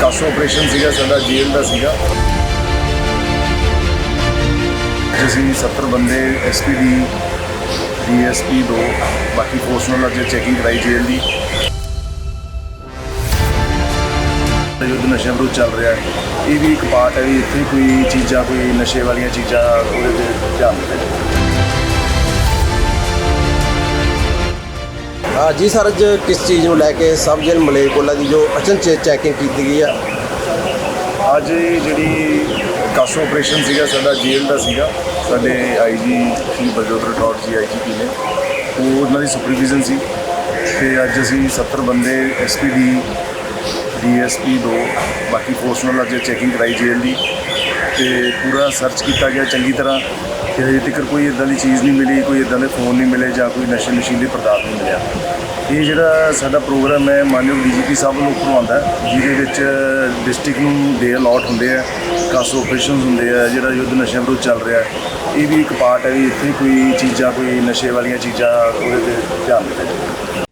CASO operation ਸੀਗਾ, ਸਾਡਾ ਜੇਲ੍ਹ ਦਾ ਸੀਗਾ। ਅਸੀਂ 70 ਬੰਦੇ ਐਸਪੀਡੀ ਡੀਐਸਪੀ ਦੋ, ਬਾਕੀ ਫੋਰਸ ਨਾਲ ਅੱਜ ਚੈਕਿੰਗ ਕਰਾਈ ਜੇਲ੍ਹ ਦੀ। ਯੁੱਧ ਨਸ਼ਿਆਂ ਵਿਰੁੱਧ ਚੱਲ ਰਿਹਾ ਹੈ। ਇਹ ਵੀ ਇੱਕ ਪਾਰਟ ਹੈ ਵੀ ਇੱਥੇ ਕੋਈ ਚੀਜ਼ਾਂ, ਕੋਈ ਨਸ਼ੇ ਵਾਲੀਆਂ ਚੀਜ਼ਾਂ ਉਹਦੇ ਤੇ ਧਿਆਨ ਦਿੱਤਾ ਜਾਵੇ ਜੀ ਸਰ, ਅੱਜ ਕਿਸ ਚੀਜ਼ ਨੂੰ ਲੈ ਕੇ ਸਬ ਜਨ ਮਲੇਰਕੋਲਾ ਦੀ ਜੋ ਅਚਨਚੇਤ ਚੈਕਿੰਗ ਕੀਤੀ ਗਈ ਆ? ਅੱਜ ਇਹ ਜਿਹੜੀ ਕਾਸੋ ਆਪਰੇਸ਼ਨ ਸੀਗਾ, ਸਾਡਾ ਜੇਲ੍ਹ ਦਾ ਸੀਗਾ। ਸਾਡੇ ਆਈਜੀ ਸ਼੍ਰੀ ਬਲਜੋਤ ਰਠੌੜ ਜੀ ਆਈਜੀਪੀ ਨੇ। ਉਹ ਉਹਨਾਂ ਦੀ ਸੁਪਰਵਿਜ਼ਨ ਸੀ। ਤੇ ਅੱਜ ਅਸੀਂ 70 ਬੰਦੇ ਐਸਪੀਡੀ ਡੀਐਸਪੀ ਦੋ, ਬਾਕੀ ਫੋਰਸ ਨਾਲ ਅੱਜ ਚੈਕਿੰਗ ਕਰਾਈ ਜੇਲ੍ਹ ਦੀ। ਤੇ ਪੂਰਾ ਸਰਚ ਕੀਤਾ ਗਿਆ ਚੰਗੀ ਤਰ੍ਹਾਂ। ਕਿ ਹਜੇ ਤੱਕ ਕੋਈ ਇਦਾਂ ਦੀ ਚੀਜ਼ ਨਹੀਂ ਮਿਲੀ, ਕੋਈ ਇਦਾਂ ਦੇ ਫੋਨ ਨਹੀਂ ਮਿਲੇ ਜਾਂ ਕੋਈ ਨਸ਼ੇ ਨਸ਼ੀਲੇ ਪਦਾਰਥ ਨਹੀਂ ਮਿਲਿਆ। ਇਹ ਜਿਹੜਾ ਸਾਡਾ ਪ੍ਰੋਗਰਾਮ ਹੈ, ਮਾਨਯੋਗ ਡੀਜੀਪੀ ਸਾਹਿਬ ਨੂੰ ਕਰਵਾਉਂਦਾ ਜਿਹਦੇ ਵਿੱਚ ਡਿਸਟ੍ਰਿਕਟ ਨੂੰ ਡੇ ਅਲਾਟ ਹੁੰਦੇ ਆ ਕਾਸੋ ਆਪਰੇਸ਼ਨਸ ਹੁੰਦੇ ਆ, ਜਿਹੜਾ ਯੁੱਧ ਨਸ਼ਿਆਂ ਵਿਰੁੱਧ ਚੱਲ ਰਿਹਾ ਇਹ ਵੀ ਇੱਕ ਪਾਰਟ ਹੈ ਵੀ ਇੱਥੇ ਕੋਈ ਚੀਜ਼ਾਂ, ਕੋਈ ਨਸ਼ੇ ਵਾਲੀਆਂ ਚੀਜ਼ਾਂ ਉਹਦੇ ਤੇ ਧਿਆਨ ਦਿੱਤਾ ਜਾਵੇ।